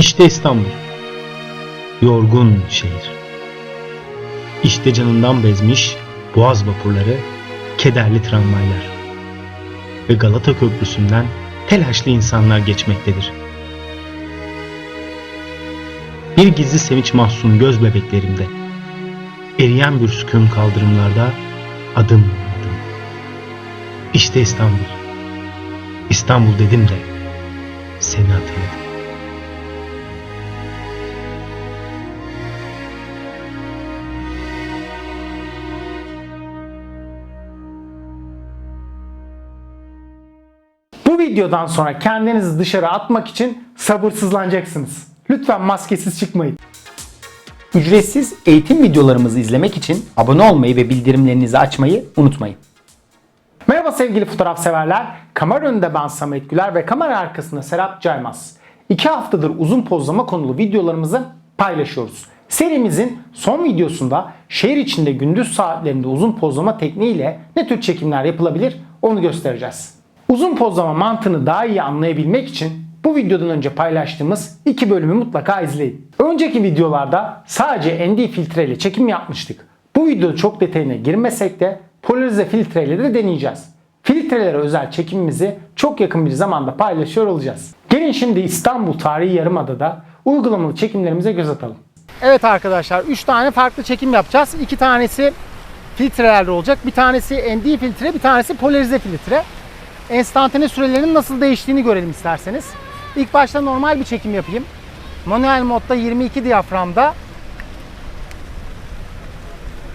İşte İstanbul. Yorgun şehir. İşte canından bezmiş boğaz vapurları, kederli tramvaylar. Ve Galata Köprüsü'nden telaşlı insanlar geçmektedir. Bir gizli sevinç mahzun göz bebeklerimde. Eriyen bir sükun kaldırımlarda adım adım. İşte İstanbul. İstanbul dedim de seni hatırladım. Videodan sonra kendinizi dışarı atmak için sabırsızlanacaksınız. Lütfen maskesiz çıkmayın. Ücretsiz eğitim videolarımızı izlemek için abone olmayı ve bildirimlerinizi açmayı unutmayın. Merhaba sevgili fotoğraf severler. Kamera önünde ben Samet Güler ve kamera arkasında Serap Caymaz. İki haftadır uzun pozlama konulu videolarımızı paylaşıyoruz. Serimizin son videosunda şehir içinde gündüz saatlerinde uzun pozlama tekniğiyle ne tür çekimler yapılabilir onu göstereceğiz. Uzun pozlama mantığını daha iyi anlayabilmek için bu videodan önce paylaştığımız iki bölümü mutlaka izleyin. Önceki videolarda sadece ND filtre ile çekim yapmıştık. Bu videoda çok detayına girmesek de polarize filtre ile de deneyeceğiz. Filtrelere özel çekimimizi çok yakın bir zamanda paylaşıyor olacağız. Gelin şimdi İstanbul Tarihi Yarımada'da uygulamalı çekimlerimize göz atalım. Evet arkadaşlar 3 tane farklı çekim yapacağız. 2 tanesi filtrelerle olacak. Bir tanesi ND filtre, bir tanesi polarize filtre. Enstantane sürelerinin nasıl değiştiğini görelim isterseniz. İlk başta normal bir çekim yapayım. Manuel modda 22 diyaframda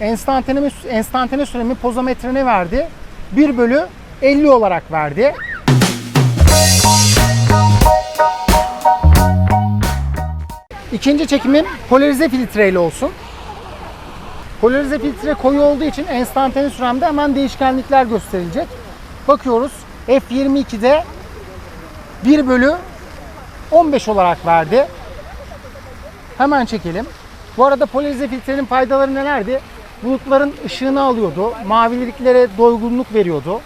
enstantane, enstantane süremi pozometre ne verdi? 1 bölü 50 olarak verdi. İkinci çekimim polarize filtreyle olsun. Polarize filtre koyu olduğu için enstantane süremde hemen değişkenlikler gösterilecek. Bakıyoruz F22'de 1 bölü 15 olarak verdi. Hemen çekelim. Bu arada polarize filtrenin faydaları nelerdi? Bulutların ışığını alıyordu. Mavililiklere doygunluk veriyordu.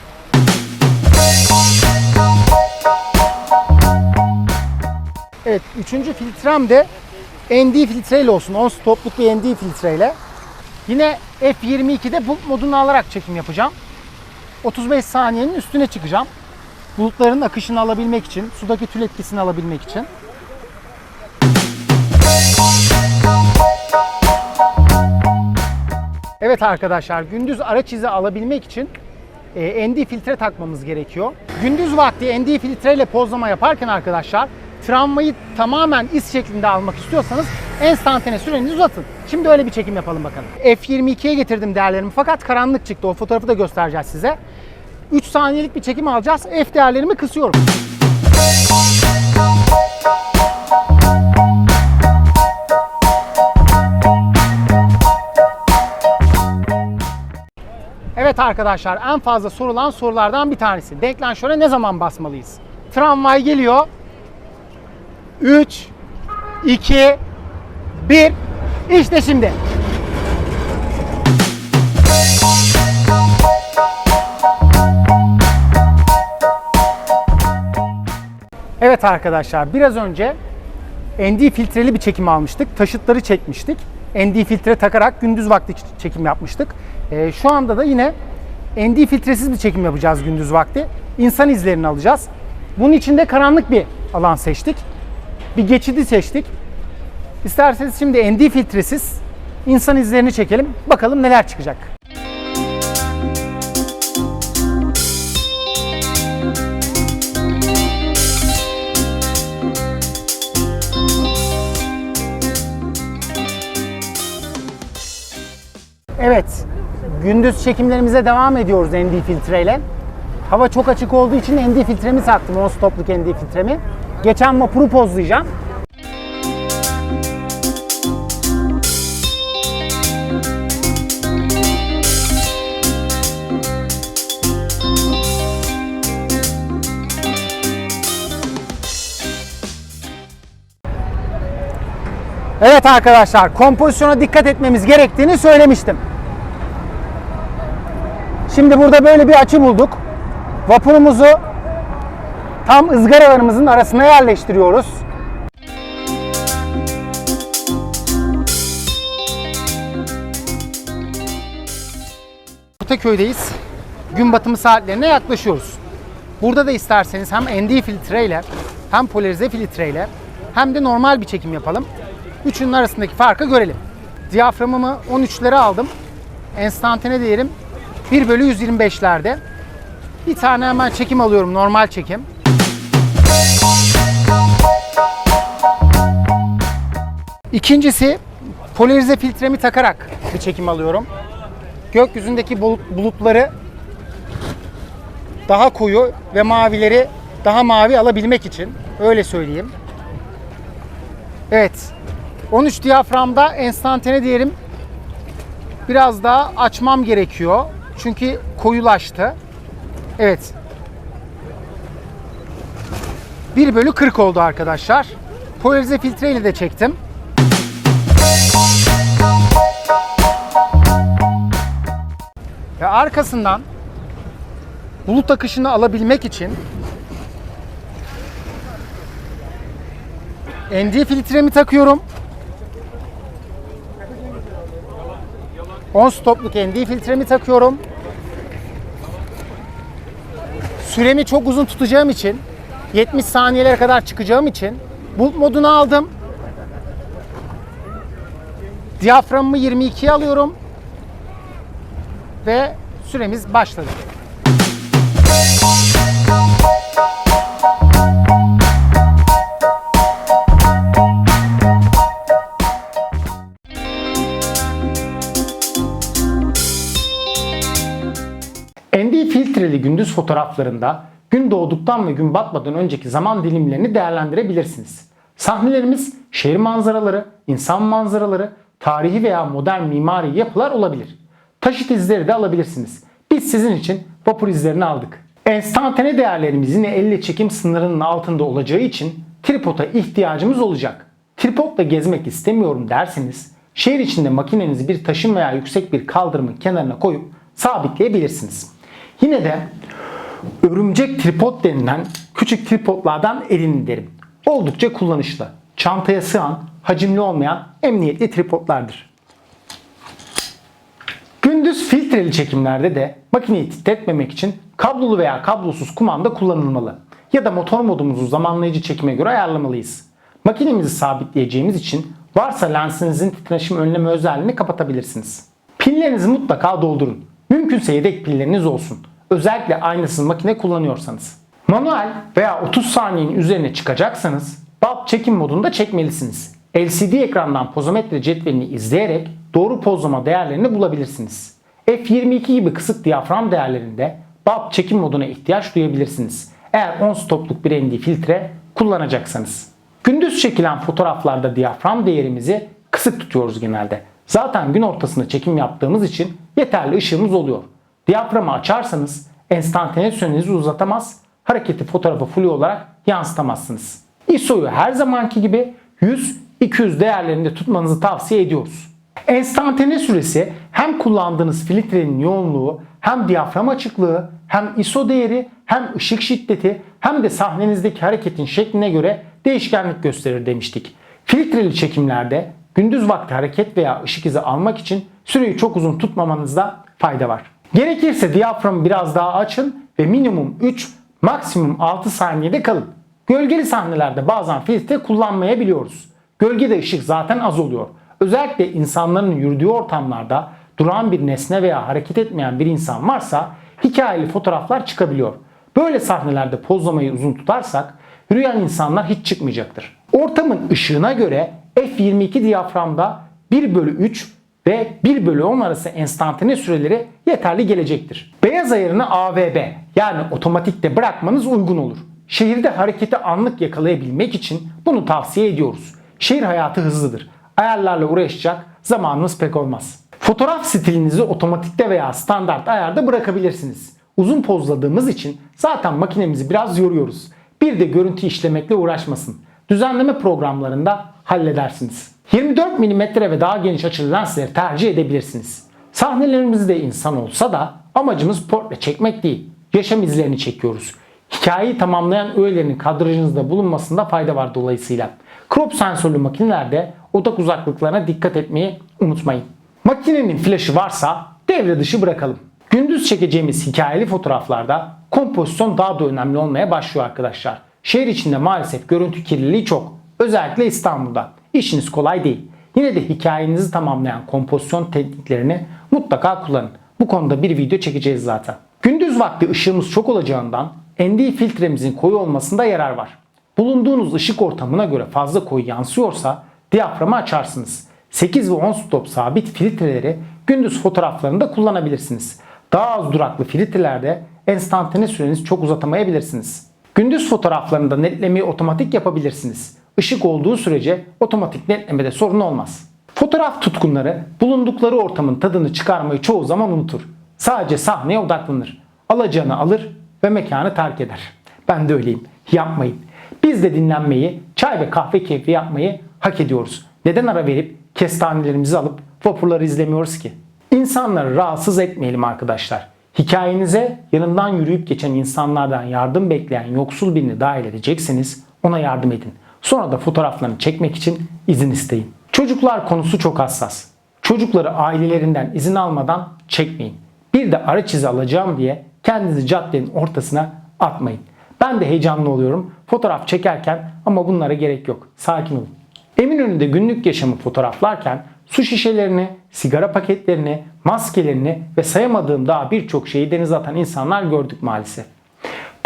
Evet, üçüncü filtrem de ND filtreyle olsun. 10 stopluk bir ND filtreyle. Yine F22'de bulut modunu alarak çekim yapacağım. 35 saniyenin üstüne çıkacağım. Bulutların akışını alabilmek için, sudaki tül etkisini alabilmek için. Evet arkadaşlar gündüz araç izi alabilmek için e, ND filtre takmamız gerekiyor. Gündüz vakti ND filtre ile pozlama yaparken arkadaşlar travmayı tamamen iz şeklinde almak istiyorsanız enstantane sürenizi uzatın. Şimdi öyle bir çekim yapalım bakalım. F22'ye getirdim değerlerimi fakat karanlık çıktı. O fotoğrafı da göstereceğiz size. 3 saniyelik bir çekim alacağız. F değerlerimi kısıyorum. Evet arkadaşlar en fazla sorulan sorulardan bir tanesi. Deklanşöre ne zaman basmalıyız? Tramvay geliyor. 3, 2, 1. İşte şimdi. Evet arkadaşlar biraz önce ND filtreli bir çekim almıştık. Taşıtları çekmiştik. ND filtre takarak gündüz vakti çekim yapmıştık. Ee, şu anda da yine ND filtresiz bir çekim yapacağız gündüz vakti. İnsan izlerini alacağız. Bunun için de karanlık bir alan seçtik. Bir geçidi seçtik. İsterseniz şimdi ND filtresiz insan izlerini çekelim. Bakalım neler çıkacak. Evet, gündüz çekimlerimize devam ediyoruz ND filtreyle. Hava çok açık olduğu için ND filtremi taktım, on stopluk ND filtremi. Geçen vapuru pozlayacağım. Evet arkadaşlar kompozisyona dikkat etmemiz gerektiğini söylemiştim. Şimdi burada böyle bir açı bulduk. Vapurumuzu tam ızgaralarımızın arasına yerleştiriyoruz. Ortaköy'deyiz. Gün batımı saatlerine yaklaşıyoruz. Burada da isterseniz hem ND filtreyle hem polarize filtreyle hem de normal bir çekim yapalım. Üçünün arasındaki farkı görelim. Diyaframımı 13'lere aldım. Enstantane değerim 1 bölü 125'lerde. Bir tane hemen çekim alıyorum normal çekim. İkincisi polarize filtremi takarak bir çekim alıyorum. Gökyüzündeki bulut- bulutları daha koyu ve mavileri daha mavi alabilmek için öyle söyleyeyim. Evet. 13 diyaframda enstantane diyelim biraz daha açmam gerekiyor. Çünkü koyulaştı. Evet. 1 bölü 40 oldu arkadaşlar. Polarize filtreyle de çektim. Ve arkasından bulut akışını alabilmek için ND filtremi takıyorum. 10 stopluk ND filtremi takıyorum. Süremi çok uzun tutacağım için 70 saniyelere kadar çıkacağım için bulut modunu aldım. Diyaframımı 22'ye alıyorum ve süremiz başladı. Gündüz fotoğraflarında gün doğduktan ve gün batmadan önceki zaman dilimlerini değerlendirebilirsiniz. Sahnelerimiz şehir manzaraları, insan manzaraları, tarihi veya modern mimari yapılar olabilir. Taşıt izleri de alabilirsiniz. Biz sizin için vapur izlerini aldık. Enstantane değerlerimiz yine elle çekim sınırının altında olacağı için tripoda ihtiyacımız olacak. Tripodla gezmek istemiyorum derseniz şehir içinde makinenizi bir taşın veya yüksek bir kaldırımın kenarına koyup sabitleyebilirsiniz. Yine de örümcek tripod denilen küçük tripodlardan edinin derim. Oldukça kullanışlı. Çantaya sığan, hacimli olmayan emniyetli tripodlardır. Gündüz filtreli çekimlerde de makineyi titretmemek için kablolu veya kablosuz kumanda kullanılmalı. Ya da motor modumuzu zamanlayıcı çekime göre ayarlamalıyız. Makinemizi sabitleyeceğimiz için varsa lensinizin titreşim önleme özelliğini kapatabilirsiniz. Pillerinizi mutlaka doldurun. Mümkünse yedek pilleriniz olsun. Özellikle aynasız makine kullanıyorsanız. Manuel veya 30 saniyenin üzerine çıkacaksanız bulb çekim modunda çekmelisiniz. LCD ekrandan pozometre cetvelini izleyerek doğru pozlama değerlerini bulabilirsiniz. F22 gibi kısık diyafram değerlerinde bulb çekim moduna ihtiyaç duyabilirsiniz. Eğer 10 stopluk bir ND filtre kullanacaksanız. Gündüz çekilen fotoğraflarda diyafram değerimizi kısık tutuyoruz genelde. Zaten gün ortasında çekim yaptığımız için yeterli ışığımız oluyor. Diyaframı açarsanız enstantane sürenizi uzatamaz, hareketi fotoğrafı flu olarak yansıtamazsınız. ISO'yu her zamanki gibi 100-200 değerlerinde tutmanızı tavsiye ediyoruz. Enstantane süresi hem kullandığınız filtrenin yoğunluğu, hem diyafram açıklığı, hem ISO değeri, hem ışık şiddeti, hem de sahnenizdeki hareketin şekline göre değişkenlik gösterir demiştik. Filtreli çekimlerde gündüz vakti hareket veya ışık izi almak için süreyi çok uzun tutmamanızda fayda var. Gerekirse diyaframı biraz daha açın ve minimum 3, maksimum 6 saniyede kalın. Gölgeli sahnelerde bazen filtre kullanmayabiliyoruz. Gölgede ışık zaten az oluyor. Özellikle insanların yürüdüğü ortamlarda duran bir nesne veya hareket etmeyen bir insan varsa hikayeli fotoğraflar çıkabiliyor. Böyle sahnelerde pozlamayı uzun tutarsak yürüyen insanlar hiç çıkmayacaktır. Ortamın ışığına göre F22 diyaframda 1 bölü 3 ve 1 bölü 10 arası enstantane süreleri yeterli gelecektir. Beyaz ayarını AVB yani otomatikte bırakmanız uygun olur. Şehirde hareketi anlık yakalayabilmek için bunu tavsiye ediyoruz. Şehir hayatı hızlıdır. Ayarlarla uğraşacak zamanınız pek olmaz. Fotoğraf stilinizi otomatikte veya standart ayarda bırakabilirsiniz. Uzun pozladığımız için zaten makinemizi biraz yoruyoruz. Bir de görüntü işlemekle uğraşmasın. Düzenleme programlarında halledersiniz. 24 mm ve daha geniş açılı lensleri tercih edebilirsiniz. Sahnelerimizde insan olsa da amacımız portre çekmek değil. Yaşam izlerini çekiyoruz. Hikayeyi tamamlayan öğelerinin kadrajınızda bulunmasında fayda var dolayısıyla. Crop sensörlü makinelerde odak uzaklıklarına dikkat etmeyi unutmayın. Makinenin flaşı varsa devre dışı bırakalım. Gündüz çekeceğimiz hikayeli fotoğraflarda kompozisyon daha da önemli olmaya başlıyor arkadaşlar. Şehir içinde maalesef görüntü kirliliği çok. Özellikle İstanbul'da. İşiniz kolay değil. Yine de hikayenizi tamamlayan kompozisyon tekniklerini mutlaka kullanın. Bu konuda bir video çekeceğiz zaten. Gündüz vakti ışığımız çok olacağından ND filtremizin koyu olmasında yarar var. Bulunduğunuz ışık ortamına göre fazla koyu yansıyorsa diyaframı açarsınız. 8 ve 10 stop sabit filtreleri gündüz fotoğraflarında kullanabilirsiniz. Daha az duraklı filtrelerde enstantane sürenizi çok uzatamayabilirsiniz. Gündüz fotoğraflarında netlemeyi otomatik yapabilirsiniz. Işık olduğu sürece otomatik netlemede sorun olmaz. Fotoğraf tutkunları bulundukları ortamın tadını çıkarmayı çoğu zaman unutur. Sadece sahneye odaklanır. Alacağını alır ve mekanı terk eder. Ben de öyleyim. Yapmayın. Biz de dinlenmeyi, çay ve kahve keyfi yapmayı hak ediyoruz. Neden ara verip kestanelerimizi alıp vapurları izlemiyoruz ki? İnsanları rahatsız etmeyelim arkadaşlar. Hikayenize yanından yürüyüp geçen insanlardan yardım bekleyen yoksul birini dahil edecekseniz ona yardım edin. Sonra da fotoğraflarını çekmek için izin isteyin. Çocuklar konusu çok hassas. Çocukları ailelerinden izin almadan çekmeyin. Bir de araç izi alacağım diye kendinizi caddenin ortasına atmayın. Ben de heyecanlı oluyorum fotoğraf çekerken ama bunlara gerek yok. Sakin olun. Eminönü'nde günlük yaşamı fotoğraflarken su şişelerini, sigara paketlerini, maskelerini ve sayamadığım daha birçok şeyi denize atan insanlar gördük maalesef.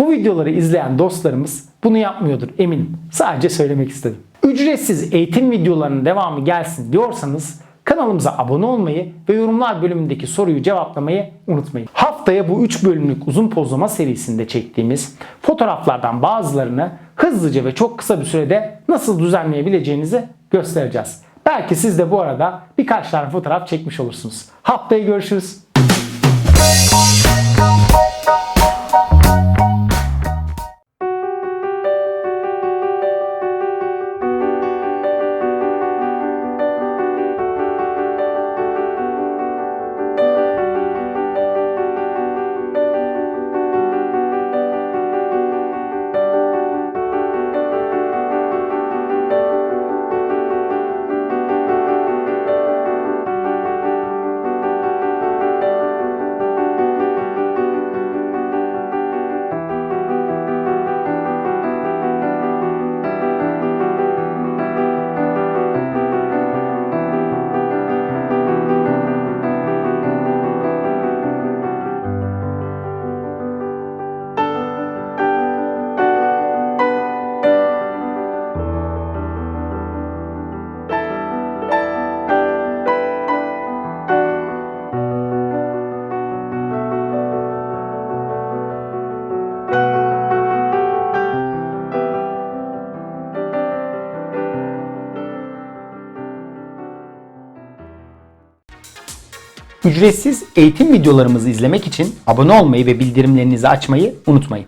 Bu videoları izleyen dostlarımız bunu yapmıyordur eminim. Sadece söylemek istedim. Ücretsiz eğitim videolarının devamı gelsin diyorsanız kanalımıza abone olmayı ve yorumlar bölümündeki soruyu cevaplamayı unutmayın. Haftaya bu 3 bölümlük uzun pozlama serisinde çektiğimiz fotoğraflardan bazılarını hızlıca ve çok kısa bir sürede nasıl düzenleyebileceğinizi göstereceğiz. Belki siz de bu arada birkaç tane fotoğraf çekmiş olursunuz. Haftaya görüşürüz. Ücretsiz eğitim videolarımızı izlemek için abone olmayı ve bildirimlerinizi açmayı unutmayın.